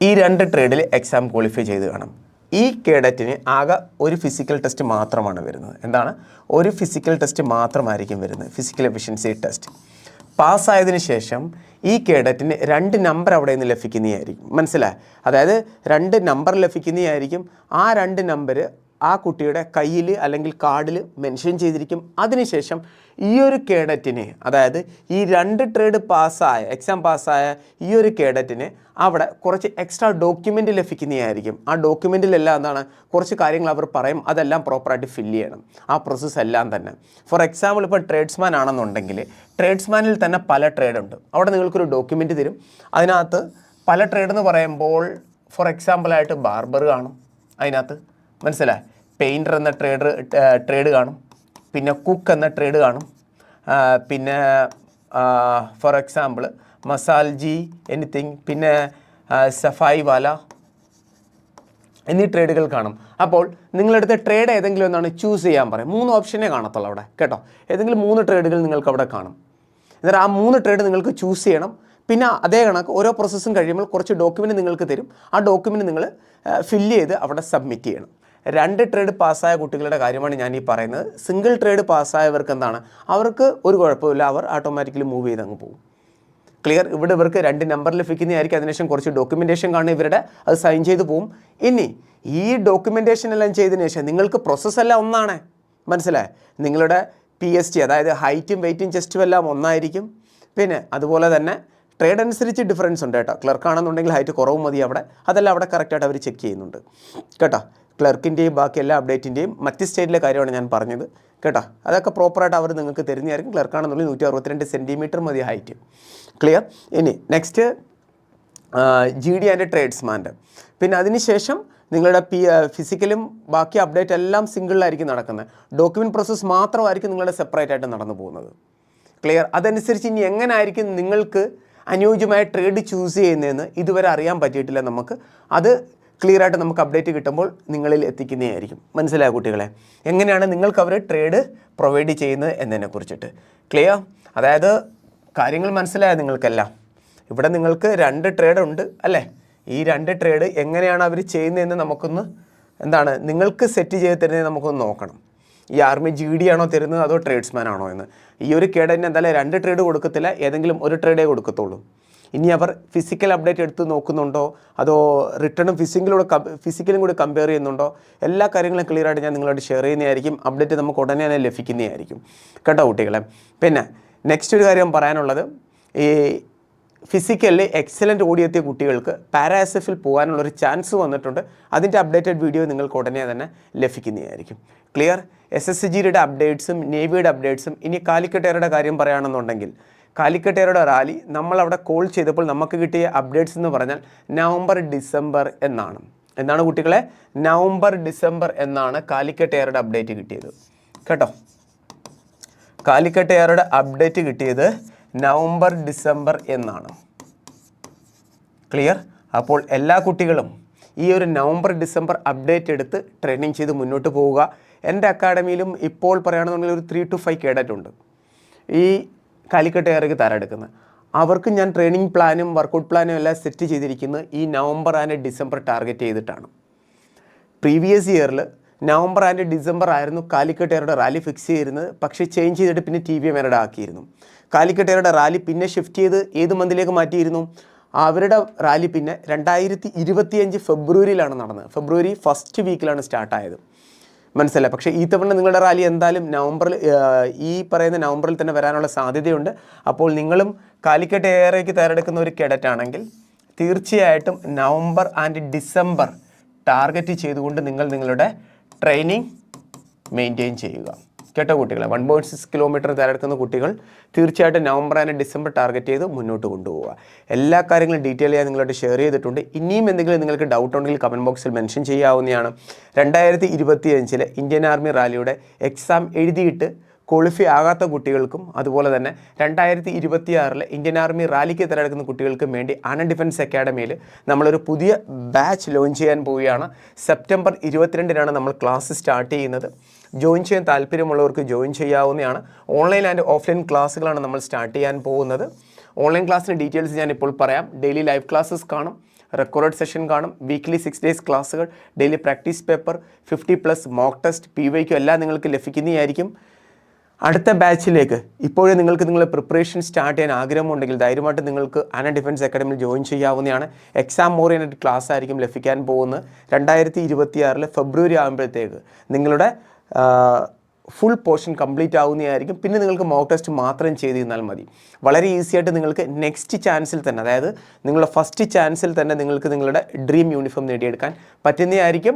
Speaker 1: ഈ രണ്ട് ട്രേഡിൽ എക്സാം ക്വാളിഫൈ ചെയ്ത് കാണും. ഈ കേഡറ്റിന് ആകെ ഒരു ഫിസിക്കൽ ടെസ്റ്റ് മാത്രമാണ് വരുന്നത്. എന്താണ്? ഒരു ഫിസിക്കൽ ടെസ്റ്റ് മാത്രമായിരിക്കും വരുന്നത്. Physical efficiency test. പാസ്സായതിനു ശേഷം ഈ കേഡറ്റിന് രണ്ട് നമ്പർ അവിടെ നിന്ന് ലഭിക്കുന്നതായിരിക്കും. മനസ്സിലായി? അതായത് രണ്ട് നമ്പർ ലഭിക്കുന്നതായിരിക്കും. ആ രണ്ട് നമ്പർ ആ കുട്ടിയുടെ കയ്യിൽ അല്ലെങ്കിൽ കാർഡിൽ മെൻഷൻ ചെയ്തിരിക്കും. അതിനുശേഷം ഈ ഒരു കേഡറ്റിനെ അതായത് ഈ രണ്ട് ട്രേഡ് പാസ്സായ എക്സാം പാസ്സായ ഈ ഒരു കേഡറ്റിന് അവിടെ കുറച്ച് എക്സ്ട്രാ ഡോക്യുമെന്റ് ലഭിക്കുന്നതായിരിക്കും. ആ ഡോക്യുമെന്റിലെല്ലാം എന്താണ്? കുറച്ച് കാര്യങ്ങൾ അവർ പറയും. അതെല്ലാം പ്രോപ്പറായിട്ട് ഫില്ല് ചെയ്യണം. ആ പ്രോസസ്സ് എല്ലാം തന്നെ. ഫോർ എക്സാമ്പിൾ ഇപ്പോൾ ട്രേഡ്സ്മാൻ ആണെന്നുണ്ടെങ്കിൽ ട്രേഡ്സ്മാനിൽ തന്നെ പല ട്രേഡുണ്ട് അവിടെ നിങ്ങൾക്കൊരു ഡോക്യുമെന്റ് തരും. അതിനകത്ത് പല ട്രേഡ് എന്ന് പറയുമ്പോൾ ഫോർ എക്സാമ്പിളായിട്ട് ബാർബർ കാണും. അതിനകത്ത് മനസ്സിലായി? പെയിന്റർ എന്ന ട്രേഡർ ട്രേഡ് കാണും. പിന്നെ കുക്ക് എന്ന ട്രേഡ് കാണും. പിന്നെ ഫോർ എക്സാമ്പിൾ മസാൽജി എനിത്തിങ് പിന്നെ സഫായി വാല എന്നീ ട്രേഡുകൾ കാണും. അപ്പോൾ നിങ്ങളെടുത്ത ട്രേഡ് ഏതെങ്കിലും ഒന്നാണ് ചൂസ് ചെയ്യാൻ പറയും. മൂന്ന് ഓപ്ഷനേ കാണത്തുള്ളൂ അവിടെ കേട്ടോ? ഏതെങ്കിലും മൂന്ന് ട്രേഡുകൾ നിങ്ങൾക്ക് അവിടെ കാണും. എന്നിട്ട് ആ മൂന്ന് ട്രേഡ് നിങ്ങൾക്ക് ചൂസ് ചെയ്യണം. പിന്നെ അതേ കണക്ക് ഓരോ പ്രോസസ്സും കഴിയുമ്പോൾ കുറച്ച് ഡോക്യുമെന്റ് നിങ്ങൾക്ക് തരും. ആ ഡോക്യുമെന്റ് നിങ്ങൾ ഫില്ല് ചെയ്ത് അവിടെ സബ്മിറ്റ് ചെയ്യണം. രണ്ട് ട്രേഡ് പാസ്സായ കുട്ടികളുടെ കാര്യമാണ് ഞാൻ ഈ പറയുന്നത്. സിംഗിൾ ട്രേഡ് പാസ്സായവർക്ക് എന്താണ്? അവർക്ക് ഒരു കുഴപ്പമില്ല. അവർ ഓട്ടോമാറ്റിക്കലി മൂവ് ചെയ്ത് അങ്ങ് പോകും. ക്ലിയർ ഇവിടെ ഇവർക്ക് രണ്ട് നമ്പർ ലഭിക്കുന്നതായിരിക്കും അതിനുശേഷം കുറച്ച് ഡോക്യുമെന്റേഷൻ കാണും ഇവരുടെ. അത് സൈൻ ചെയ്ത് പോവും. ഇനി ഈ ഡോക്യുമെന്റേഷൻ എല്ലാം ചെയ്തതിന് ശേഷം നിങ്ങൾക്ക് പ്രോസസ്സെല്ലാം ഒന്നാണ്. മനസ്സിലായി? നിങ്ങളുടെ പി എസ് ടി അതായത് ഹൈറ്റും വെയ്റ്റും ചെസ്റ്റും എല്ലാം ഒന്നായിരിക്കും. പിന്നെ അതുപോലെ തന്നെ ട്രേഡ് അനുസരിച്ച് ഡിഫറൻസ് ഉണ്ട് കേട്ടോ. ക്ലർക്കാണെന്നുണ്ടെങ്കിൽ ഹൈറ്റ് കുറവ് മതി അവിടെ. അതെല്ലാം അവിടെ കറക്റ്റായിട്ട് അവർ ചെക്ക് ചെയ്യുന്നുണ്ട്. കേട്ടോ? ക്ലർക്കിന്റെയും ബാക്കി എല്ലാ അപ്ഡേറ്റിന്റെയും മറ്റ് സ്റ്റേറ്റിലെ കാര്യമാണ് ഞാൻ പറഞ്ഞത്. കേട്ടോ? അതൊക്കെ പ്രോപ്പറായിട്ട് അവർ നിങ്ങൾക്ക് തരുന്നതായിരിക്കും. ക്ലർക്കാണെന്നുള്ളിൽ നൂറ്റി അറുപത്തിരണ്ട് സെന്റിമീറ്റർ മതി ഹൈറ്റ് ക്ലിയർ ഇനി നെക്സ്റ്റ് ജി ഡി ആൻഡ് ട്രേഡ്സ്മാന്റെ പിന്നെ അതിനുശേഷം നിങ്ങളുടെ പി ഫിസിക്കലും ബാക്കി അപ്ഡേറ്റ് എല്ലാം സിംഗിളിലായിരിക്കും നടക്കുന്നത്. ഡോക്യുമെന്റ് പ്രോസസ്സ് മാത്രമായിരിക്കും നിങ്ങളുടെ സെപ്പറേറ്റ് ആയിട്ട് നടന്നു പോകുന്നത്. ക്ലിയർ അതനുസരിച്ച് ഇനി എങ്ങനെ ആയിരിക്കും നിങ്ങൾക്ക് അനുയോജ്യമായ ട്രേഡ് ചൂസ് ചെയ്യുന്നതെന്ന് ഇതുവരെ അറിയാൻ പറ്റിയിട്ടില്ല നമുക്ക്. അത് ക്ലിയർ ആയിട്ട് നമുക്ക് അപ്ഡേറ്റ് കിട്ടുമ്പോൾ നിങ്ങളിൽ എത്തിക്കുന്നതായിരിക്കും. മനസ്സിലായ കുട്ടികളെ? എങ്ങനെയാണ് നിങ്ങൾക്ക് അവർ ട്രേഡ് പ്രൊവൈഡ് ചെയ്യുന്നത് എന്നതിനെ കുറിച്ചിട്ട്. ക്ലിയർ അതായത് കാര്യങ്ങൾ മനസ്സിലായ നിങ്ങൾക്കെല്ലാം? ഇവിടെ നിങ്ങൾക്ക് രണ്ട് ട്രേഡ് ഉണ്ട് അല്ലേ? ഈ രണ്ട് ട്രേഡ് എങ്ങനെയാണ് അവർ ചെയ്യുന്നതെന്ന് നമുക്കൊന്ന് എന്താണ് നിങ്ങൾക്ക് സെറ്റ് ചെയ്ത് തരുന്നത് നമുക്കൊന്ന് നോക്കണം. ഈ ആർമി ജി ഡി ആണോ തരുന്നത് അതോ ട്രേഡ്സ്മാൻ ആണോ എന്ന്. ഈ ഒരു കേടന് എന്തായാലും രണ്ട് ട്രേഡ് കൊടുക്കത്തില്ല. ഏതെങ്കിലും ഒരു ട്രേഡേ കൊടുക്കത്തുള്ളൂ. ഇനി അവർ ഫിസിക്കൽ അപ്ഡേറ്റ് എടുത്ത് നോക്കുന്നുണ്ടോ? അതോ റിട്ടേണും ഫിസിക്കലൂടെ ഫിസിക്കലും കൂടി കമ്പയർ ചെയ്യുന്നുണ്ടോ? എല്ലാ കാര്യങ്ങളും ക്ലിയർ ആയിട്ട് ഞാൻ നിങ്ങളോട് ഷെയർ ചെയ്യുന്നതായിരിക്കും. അപ്ഡേറ്റ് നമുക്ക് ഉടനെ തന്നെ ലഭിക്കുന്നതായിരിക്കും. കേട്ടോ കുട്ടികളെ? പിന്നെ നെക്സ്റ്റ് ഒരു കാര്യം പറയാനുള്ളത്. ഈ ഫിസിക്കലിൽ എക്സലന്റ് ഓടിയെത്തിയ കുട്ടികൾക്ക് പാരാഎസ്എഫിൽ പോകാനുള്ളൊരു ചാൻസ് വന്നിട്ടുണ്ട്. അതിന്റെ അപ്ഡേറ്റഡ് വീഡിയോ നിങ്ങൾക്ക് ഉടനെ തന്നെ ലഭിക്കുന്നതായിരിക്കും. ക്ലിയർ എസ് എസ് സി ജിയുടെ അപ്ഡേറ്റ്സും നേവിയുടെ അപ്ഡേറ്റ്സും ഇനി കാലിക്കട്ടേറുടെ കാര്യം പറയുകയാണെന്നുണ്ടെങ്കിൽ കാലിക്കട്ടേറുടെ റാലി നമ്മൾ അവിടെ കോൾ ചെയ്തപ്പോൾ നമുക്ക് കിട്ടിയ അപ്ഡേറ്റ്സ് എന്ന് പറഞ്ഞാൽ നവംബർ ഡിസംബർ എന്നാണ്. എന്താണ് കുട്ടികളെ? നവംബർ ഡിസംബർ എന്നാണ് കാലിക്കട്ടേറുടെ അപ്ഡേറ്റ് കിട്ടിയത്. കേട്ടോ? കാലിക്കട്ടേരുടെ അപ്ഡേറ്റ് കിട്ടിയത് നവംബർ ഡിസംബർ എന്നാണ്. ക്ലിയർ? അപ്പോൾ എല്ലാ കുട്ടികളും ഈ ഒരു നവംബർ ഡിസംബർ അപ്ഡേറ്റ് എടുത്ത് ട്രെയിനിങ് ചെയ്ത് മുന്നോട്ട് പോവുക. എന്റെ അക്കാഡമിയിലും ഇപ്പോൾ പറയുകയാണെന്നുണ്ടെങ്കിൽ ഒരു ത്രീ ടു ഫൈവ് കേഡറ്റ് ഉണ്ട്. ഈ കാലിക്കട്ട് എയർക്ക് തയ്യാറെടുക്കുന്നത്. അവർക്ക് ഞാൻ ട്രെയിനിങ് പ്ലാനും വർക്കൗട്ട് പ്ലാനും എല്ലാം സെറ്റ് ചെയ്തിരിക്കുന്നത് ഈ നവംബർ ആൻഡ് ഡിസംബർ ടാർഗറ്റ് ചെയ്തിട്ടാണ്. പ്രീവിയസ് ഇയറിൽ നവംബർ ആൻഡ് ഡിസംബർ ആയിരുന്നു കാലിക്കട്ടേറുടെ റാലി ഫിക്സ് ചെയ്തിരുന്നത്. പക്ഷേ ചേഞ്ച് ചെയ്തിട്ട് പിന്നെ ടി വി എമേരുടെ ആക്കിയിരുന്നു. കാലിക്കട്ടേറുടെ റാലി പിന്നെ ഷിഫ്റ്റ് ചെയ്ത് ഏത് മന്തിലേക്ക് മാറ്റിയിരുന്നു? അവരുടെ റാലി പിന്നെ രണ്ടായിരത്തി ഇരുപത്തിയഞ്ച് ഫെബ്രുവരിയിലാണ് നടന്നത്. ഫെബ്രുവരി ഫസ്റ്റ് വീക്കിലാണ് സ്റ്റാർട്ടായത് മനസ്സിലായി. പക്ഷേ ഈ തവണ നിങ്ങളുടെ റാലി എന്തായാലും നവംബറിൽ ഈ പറയുന്ന നവംബറിൽ തന്നെ വരാനുള്ള സാധ്യതയുണ്ട്. അപ്പോൾ നിങ്ങളും കാലിക്കട്ട് ഏറേക്ക് തയ്യാറെടുക്കുന്ന ഒരു കിടറ്റാണെങ്കിൽ തീർച്ചയായിട്ടും നവംബർ ആൻഡ് ഡിസംബർ ടാർഗറ്റ് ചെയ്തുകൊണ്ട് നിങ്ങൾ നിങ്ങളുടെ ട്രെയിനിങ് മെയിന്റെയിൻ ചെയ്യുക. കേട്ടോ കുട്ടികളെ. വൺ പോയിന്റ് സിക്സ് കിലോമീറ്റർ തിരഞ്ഞെടുക്കുന്ന കുട്ടികൾ തീർച്ചയായിട്ടും നവംബർ ആൻഡ് ഡിസംബർ ടാർഗറ്റ് ചെയ്ത് മുന്നോട്ട് കൊണ്ടുപോവുക. എല്ലാ കാര്യങ്ങളും ഡീറ്റെയിൽ ചെയ്യാൻ നിങ്ങളോട് ഷെയർ ചെയ്തിട്ടുണ്ട്. ഇനിയും എന്തെങ്കിലും നിങ്ങൾക്ക് ഡൗട്ട് ഉണ്ടെങ്കിൽ കമന്റ് ബോക്സിൽ മെൻഷൻ ചെയ്യാവുന്നതാണ്. രണ്ടായിരത്തി ഇരുപത്തി അഞ്ചിലെ ഇന്ത്യൻ ആർമി റാലിയുടെ എക്സാം എഴുതിയിട്ട് ക്വാളിഫൈ ആകാത്ത കുട്ടികൾക്കും അതുപോലെ തന്നെ രണ്ടായിരത്തി ഇരുപത്തിയാറിലെ ഇന്ത്യൻ ആർമി റാലിക്ക് തിരഞ്ഞെടുക്കുന്ന കുട്ടികൾക്കും വേണ്ടി ആനന്ദ് ഡിഫൻസ് അക്കാഡമിയിൽ നമ്മളൊരു പുതിയ ബാച്ച് ലോഞ്ച് ചെയ്യാൻ പോവുകയാണ്. സെപ്റ്റംബർ ഇരുപത്തിരണ്ടിനാണ് നമ്മൾ ക്ലാസ് സ്റ്റാർട്ട് ചെയ്യുന്നത്. ജോയിൻ ചെയ്യാൻ താല്പര്യമുള്ളവർക്ക് ജോയിൻ ചെയ്യാവുന്നതാണ്. ഓൺലൈൻ ആൻഡ് ഓഫ്ലൈൻ ക്ലാസ്സുകളാണ് നമ്മൾ സ്റ്റാർട്ട് ചെയ്യാൻ പോകുന്നത്. ഓൺലൈൻ ക്ലാസ്സിന്റെ ഡീറ്റെയിൽസ് ഞാൻ ഇപ്പോൾ പറയാം. ഡെയിലി ലൈവ് ക്ലാസ്സസ് കാണും. റെക്കോർഡ് സെഷൻ കാണും. വീക്ക്ലി സിക്സ് ഡേയ്സ് ക്ലാസ്സുകൾ. Daily practice paper fifty plus mock test P വൈക്കും എല്ലാം നിങ്ങൾക്ക് ലഭിക്കുന്നതായിരിക്കും. അടുത്ത ബാച്ചിലേക്ക് ഇപ്പോഴേ നിങ്ങൾക്ക് നിങ്ങളുടെ പ്രിപ്പറേഷൻ സ്റ്റാർട്ട് ചെയ്യാൻ ആഗ്രഹമുണ്ടെങ്കിൽ ധൈര്യമായിട്ട് നിങ്ങൾക്ക് ആന ഡിഫൻസ് അക്കാഡമിയിൽ ജോയിൻ ചെയ്യാവുന്നതാണ്. എക്സാം ഓറിയന്റഡ് ക്ലാസ് ആയിരിക്കും ലഭിക്കാൻ പോകുന്നത്. രണ്ടായിരത്തി ഇരുപത്തി ആറിൽ ഫെബ്രുവരി ആകുമ്പോഴത്തേക്ക് നിങ്ങളുടെ ഫുൾ പോർഷൻ കംപ്ലീറ്റ് ആവുന്നതായിരിക്കും. പിന്നെ നിങ്ങൾക്ക് മോക്ക് ടെസ്റ്റ് മാത്രം ചെയ്ത് തന്നാൽ മതി. വളരെ ഈസി ആയിട്ട് നിങ്ങൾക്ക് നെക്സ്റ്റ് ചാൻസിൽ തന്നെ അതായത് നിങ്ങളുടെ ഫസ്റ്റ് ചാൻസിൽ തന്നെ നിങ്ങൾക്ക് നിങ്ങളുടെ ഡ്രീം യൂണിഫോം നേടിയെടുക്കാൻ പറ്റുന്നതായിരിക്കും.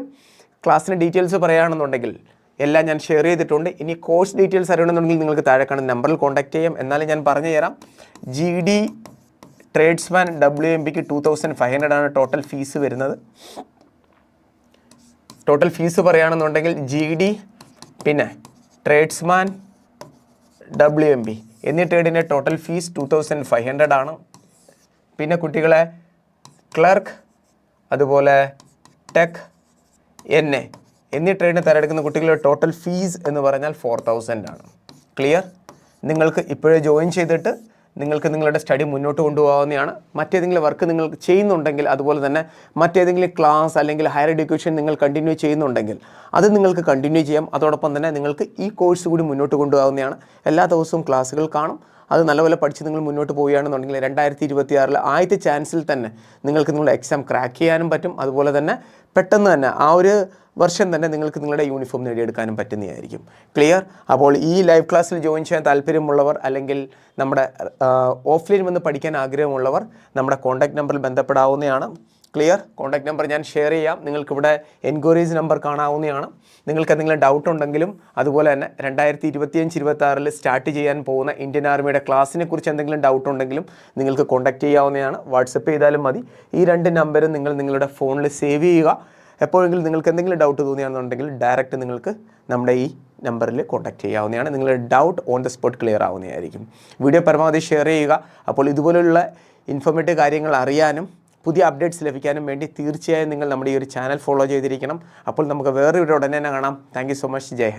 Speaker 1: ക്ലാസ്സിന്റെ ഡീറ്റെയിൽസ് പറയുകയാണെന്നുണ്ടെങ്കിൽ എല്ലാം ഞാൻ ഷെയർ ചെയ്തിട്ടുണ്ട്. ഇനി കോഴ്സ് ഡീറ്റെയിൽസ് അറിയണമെന്നുണ്ടെങ്കിൽ നിങ്ങൾക്ക് താഴെ കാണുന്ന നമ്പറിൽ കോൺടാക്ട് ചെയ്യാം. എന്നാലും ഞാൻ പറഞ്ഞു തരാം. G D tradesman W M പിക്ക് ടു തൗസൻഡ് ഫൈവ് ഹൺഡ്രഡ് ആണ് ടോട്ടൽ ഫീസ് വരുന്നത്. ടോട്ടൽ ഫീസ് പറയുകയാണെന്നുണ്ടെങ്കിൽ ജി ഡി പിന്നെ ട്രേഡ്സ്മാൻ ഡബ്ല്യു എം ബി എന്നീ ട്രേഡിന്റെ total fees two thousand five hundred ആണ്. പിന്നെ കുട്ടികളെ ക്ലർക്ക് അതുപോലെ ടെക് എൻ എ എന്നീ ട്രേഡിന് തിരഞ്ഞെടുക്കുന്ന കുട്ടികളുടെ ടോട്ടൽ ഫീസ് എന്ന് പറഞ്ഞാൽ ഫോർ തൗസൻഡ് ആണ്. ക്ലിയർ നിങ്ങൾക്ക് ഇപ്പോഴേ ജോയിൻ ചെയ്തിട്ട് നിങ്ങൾക്ക് നിങ്ങളുടെ സ്റ്റഡി മുന്നോട്ട് കൊണ്ടുപോകാവുന്നതാണ്. മറ്റേതെങ്കിലും വർക്ക് നിങ്ങൾ ചെയ്യുന്നുണ്ടെങ്കിൽ അതുപോലെ തന്നെ മറ്റേതെങ്കിലും ക്ലാസ് അല്ലെങ്കിൽ ഹയർ എഡ്യൂക്കേഷൻ നിങ്ങൾ കണ്ടിന്യൂ ചെയ്യുന്നുണ്ടെങ്കിൽ അത് നിങ്ങൾക്ക് കണ്ടിന്യൂ ചെയ്യാം. അതോടൊപ്പം തന്നെ നിങ്ങൾക്ക് ഈ കോഴ്സ് കൂടി മുന്നോട്ട് കൊണ്ടുപോകാവുന്നതാണ്. എല്ലാ ദിവസവും ക്ലാസ്സുകൾ കാണും. അത് നല്ലപോലെ പഠിച്ച് നിങ്ങൾ മുന്നോട്ട് പോവുകയാണെന്നുണ്ടെങ്കിൽ രണ്ടായിരത്തി ഇരുപത്തി ആറിൽ ആദ്യത്തെ ചാൻസിൽ തന്നെ നിങ്ങൾക്ക് നിങ്ങളുടെ എക്സാം ക്രാക്ക് ചെയ്യാനും പറ്റും. അതുപോലെ തന്നെ പെട്ടെന്ന് തന്നെ ആ ഒരു വർഷം തന്നെ നിങ്ങൾക്ക് നിങ്ങളുടെ യൂണിഫോം നേടിയെടുക്കാനും പറ്റുന്നതായിരിക്കും. ക്ലിയർ അപ്പോൾ ഈ ലൈവ് ക്ലാസ്സിൽ ജോയിൻ ചെയ്യാൻ താല്പര്യമുള്ളവർ അല്ലെങ്കിൽ നമ്മുടെ ഓഫ്ലൈൻ വന്ന് പഠിക്കാൻ ആഗ്രഹമുള്ളവർ നമ്മുടെ കോൺടാക്ട് നമ്പറിൽ ബന്ധപ്പെടാവുന്നതാണ്. ക്ലിയർ കോൺടാക്ട് നമ്പർ ഞാൻ ഷെയർ ചെയ്യാം. നിങ്ങൾക്കിവിടെ എൻക്വയറീസ് നമ്പർ കാണാവുന്നതാണ്. നിങ്ങൾക്ക് എന്തെങ്കിലും ഡൗട്ട് ഉണ്ടെങ്കിലും അതുപോലെ തന്നെ രണ്ടായിരത്തി ഇരുപത്തിയഞ്ച് ഇരുപത്തി സ്റ്റാർട്ട് ചെയ്യാൻ പോകുന്ന ഇന്ത്യൻ ആർമിയുടെ ക്ലാസ്സിനെ കുറിച്ച് എന്തെങ്കിലും ഡൗട്ട് ഉണ്ടെങ്കിലും നിങ്ങൾക്ക് കോൺടാക്ട് ചെയ്യാവുന്നതാണ്. വാട്സപ്പ് ചെയ്താലും മതി. ഈ രണ്ട് നമ്പരും നിങ്ങൾ നിങ്ങളുടെ ഫോണിൽ സേവ് ചെയ്യുക. എപ്പോഴെങ്കിലും നിങ്ങൾക്ക് എന്തെങ്കിലും ഡൗട്ട് തോന്നിയാണെന്നുണ്ടെങ്കിൽ ഡയറക്റ്റ് നിങ്ങൾക്ക് നമ്മുടെ ഈ നമ്പറിൽ കോൺടാക്ട് ചെയ്യാവുന്നതാണ്. നിങ്ങളുടെ doubt on the spot clear ആവുന്നതായിരിക്കും. Video പരമാവധി ഷെയർ ചെയ്യുക. അപ്പോൾ ഇതുപോലുള്ള ഇൻഫോർമേറ്റീവ് കാര്യങ്ങൾ അറിയാനും പുതിയ അപ്ഡേറ്റ്സ് ലഭിക്കാനും വേണ്ടി തീർച്ചയായും നിങ്ങൾ നമ്മുടെ ഈ ഒരു ചാനൽ ഫോളോ ചെയ്തിരിക്കണം. അപ്പോൾ നമുക്ക് വേറെ ഒരു ഉടനെ തന്നെ കാണാം. താങ്ക് സോ മച്ച് ജയ്